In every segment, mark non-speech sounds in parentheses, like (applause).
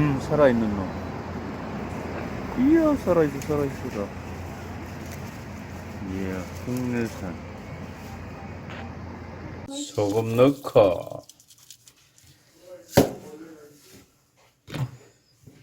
음, 살아있는 놈. 이야, 살아있어, 살아있어라. 이야, 국내산. 소금 넣고.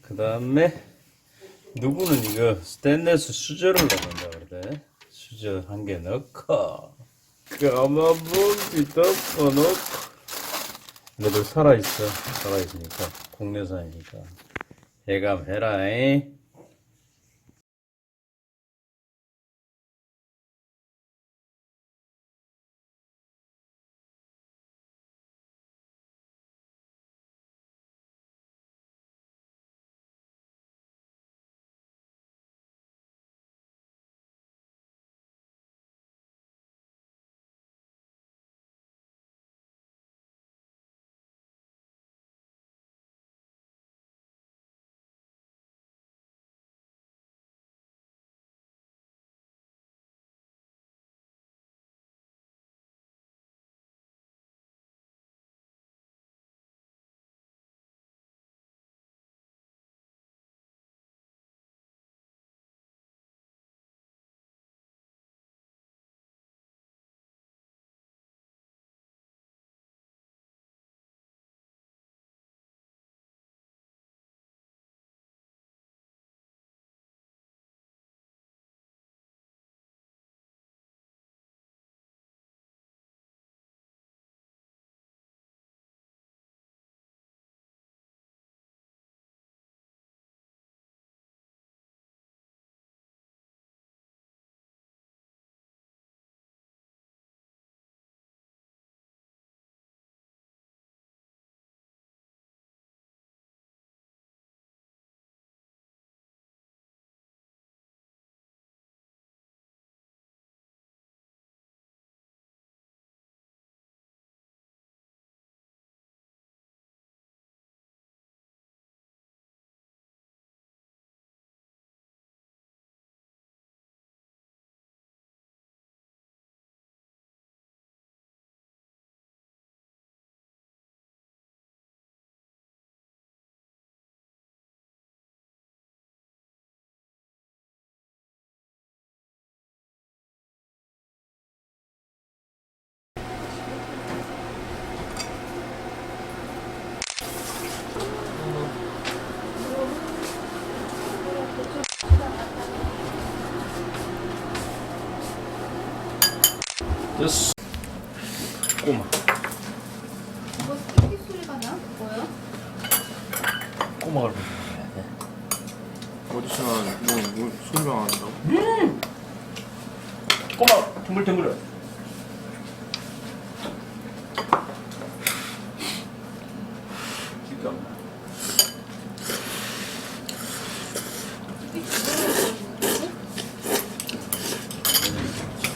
그 다음에, 누구는 이거 스테인레스 수저를 넣는다 그래. 수저 한 개 넣고. 까만봉지 덮어 놓고. 얘들 살아있어. 살아있으니까. 국내산이니까. 예감해라 잉. 꼬마. 뭐 띠띠 소리가 나? 뭐야? 꼬마를 먹어야 돼. 어디서 뭐, 뭐 설명한다고? 꼬마 둥글둥글해. 기가 막혀.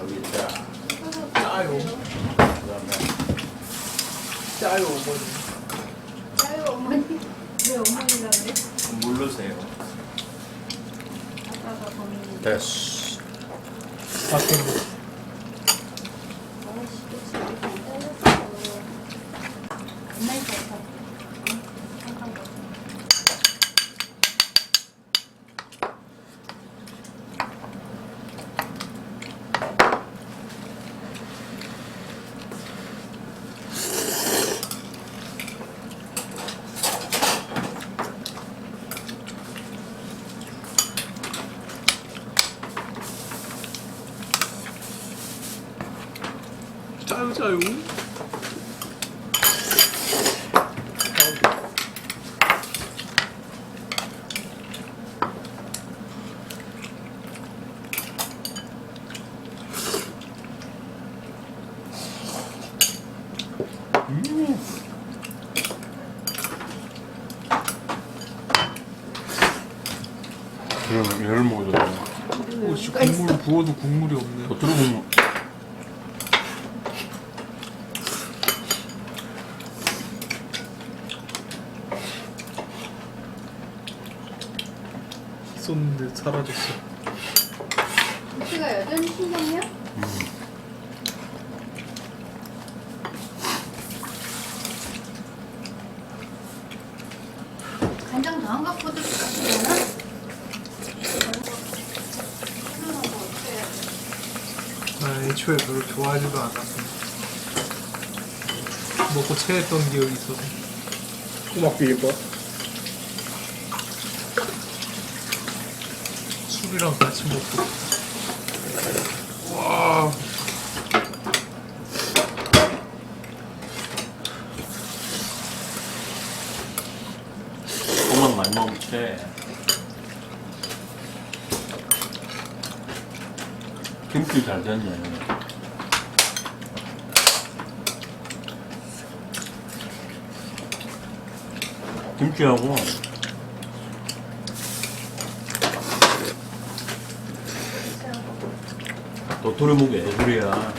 여기 있다. 짜요. 그다음에 짜요, 어머니. 아유 어머니 왜 어머니라 그래? 모르세요. 아빠가 범인인데 됐어. 밖에 아이씨 또 지금 안 잘렸어 엄마 있어 잠깐 봐 짜요, 짜요. 그러면 얘를 먹어도 돼. 오, 씨, 국물 부어도 국물이 없네. 겉으로 보면 있었는데 사라졌어. 고추가 여전히 신선해요? 간장 더 한각보다 좋나? 나 애초에 별로 좋아하지도 않았어. 먹고 체했던 기억이 있어서. 꼬막 비빔밥. 술이랑 같이 먹고. 와. 꼬막 많이 먹으면 채. 김치 잘 됐네. 김치하고 도토리묵이 애들이야.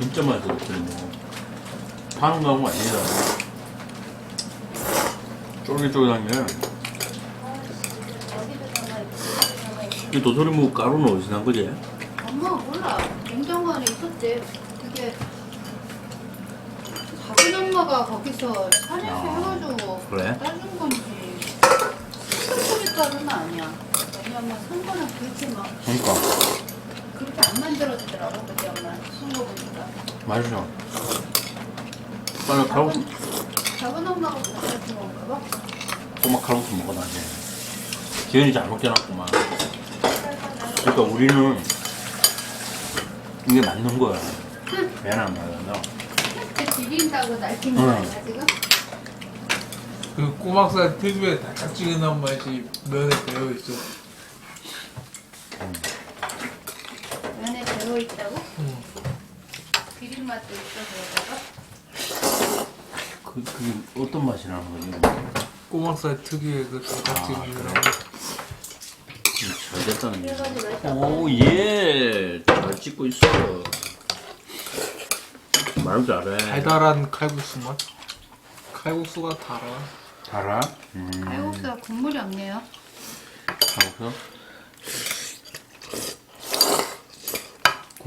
진짜 맛있어 도토리묵. 파는 거하고 아니다. 쫄깃쫄깃한 게. 이 도토리묵 가루는 어디서 난 거지? 엄마 몰라. 냉장고 안에 있었대. 그게 작은 엄마가 거기서 산에서 아, 해가지고 그래? 따준 건지 소리 가루는 아니야. 왜냐면 산 거는 그렇게 막 그러니까 그렇게 안 만들어지더라고 그때 엄마 쓴거 보니까. 맛있어. 빨리 칼국수, 작은 엄마가 그렇게 먹은가 봐. 꼬막 칼국수 먹어 나중에. 지연이 잘 먹지 않았구만. 그러니까 우리는 이게 맞는 거야. 미안한 말이야. 너. 그 비린다고 날뛰는 거 응. 아니야 지금? 그 꼬막살 특유의 달짝지근한 맛이 면에 배어 있어. 면에 배어 있다고? 응. 비린 맛도 있어 그러다가? 그, 그게 어떤 맛이 나는 거지? 꼬막살 특유의 그 달짝지근한 아, 맛. 음, 잘 됐다는 게. 그래가지고 맛있어. 오, 예. 잘 찍고 있어. 말 잘해. 달달한 칼국수 맛. 칼국수가 달아. 달아? 음. 칼국수가 국물이 없네요. 칼국수?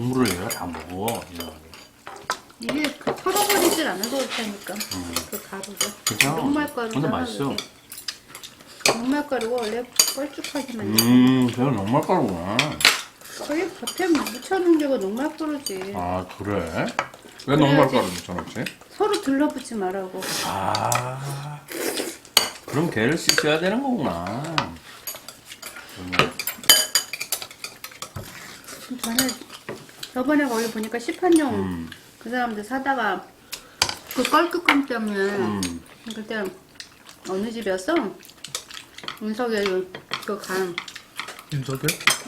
국물을 얘가 다 먹어. 이거. 이게 그 털어버리질 않아도 그렇다니까. 그 가루를. 괜찮아. 녹말가루. 근데 맛있어. 녹말가루가 원래 뻘쭉하지만 음, 제가 녹말가루구나. 거의 겉에 묻혀놓은 게가 녹말가루지. 아, 그래? 왜. 녹말가루 묻혀놨지? 서로 들러붙지 말라고. 아. 그럼 걔를 씻어야 되는 거구나. 전에 저번에 거기 보니까 시판용 음, 그 사람들 사다가 그 껄끄감 때문에 음. 그때 어느 집이었어? 윤석이 그간 윤석열?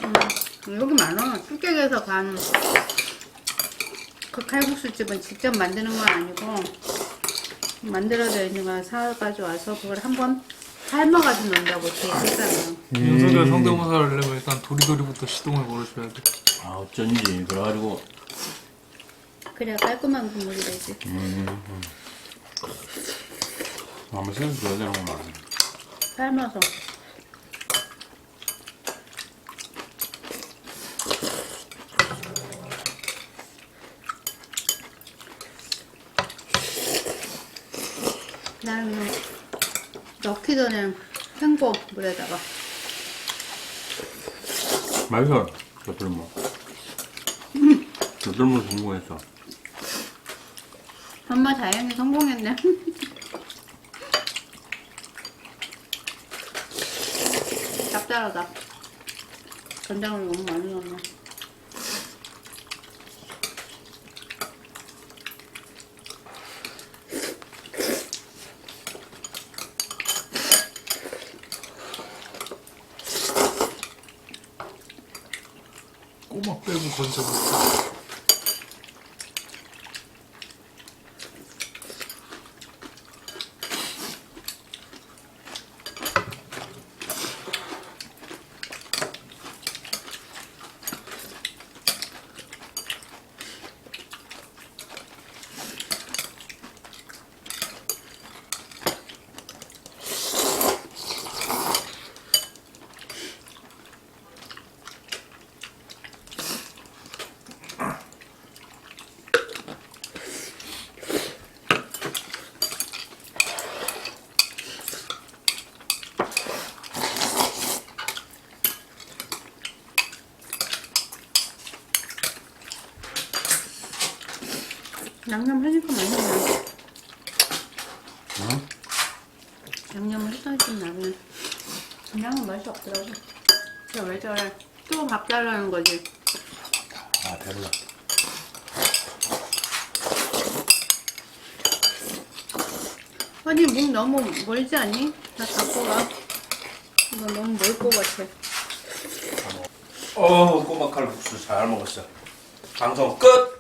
음, 여기 많아. 뚝객에서 간 그 칼국수 집은 직접 만드는 건 아니고 만들어져 있는 걸 사가지고 와서 그걸 한번 삶아가지고 넣는다고 이렇게 했잖아. 윤석열 성대모사를 하려면 일단 도리도리부터 시동을 걸어줘야 돼. 아, 어쩐지. 그래가지고. 그래야 깔끔한 국물이 되지. 음, 음. 한번 씻어줘야 되는구나. 삶아서. 나는 넣기 전에 헹궈 물에다가 맛있어. 저들뭐. 저들뭐 성공했어. 엄마 다행히 성공했네. (laughs) 짭짤하다. 간장을 너무 많이 넣었네. 꼬막 빼고 건져 먹자. 양념 하니까 맛있네. 응? 양념을 했더니 좀 나네. 그냥은 맛이 없더라고. 진짜 왜 저래? 또 밥 달라는 거지. 아 배불러 아니 목 너무 멀지 않니? 나 갖고 가. 이거 너무 멀 것 같아. 어 꼬막 칼국수 잘 먹었어 방송 끝